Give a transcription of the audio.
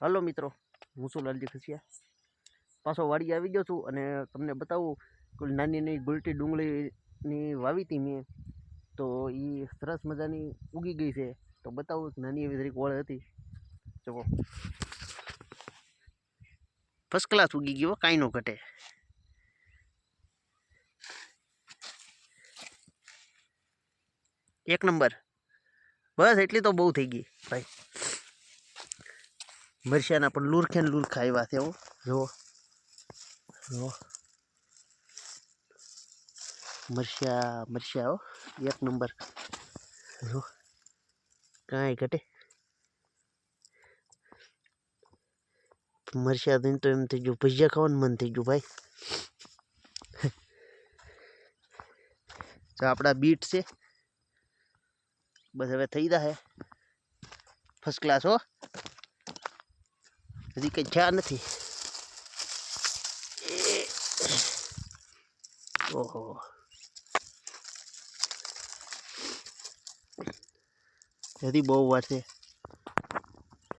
હાલો મિત્રો, હું છું લાલજી ખસિયા. પાછો વાડી આવી ગયો છું અને તમને બતાવું નાની નાની ગુલટી ડુંગળીની વાવી હતી મેં, તો એ સરસ મજાની ઉગી ગઈ છે. તો બતાવું નાની એવી જરીક ઓળ હતી. જો ફર્સ્ટ ક્લાસ ઉગી ગયો કાંઈ ન ઘટે. એક નંબર. બસ એટલી તો બહુ થઈ ગઈ. ભાઈ. મરચાના પણ લુરખે ને લુરખા આવ્યા છે હો જુઓ જુઓ મરચા મરચા હો એક નંબર જો કાંઈ ઘટે મરચા દઈને તો એમ થઈ ગયું ભજીયા ખાવાનું મન થઈ ગયું ભાઈ જો આપણા બીટ છે બસ હવે થઈ જશે ફર્સ્ટ ક્લાસ હો હજી કંઈ ચા નથી. ઓહો હજી બહુ વાર છે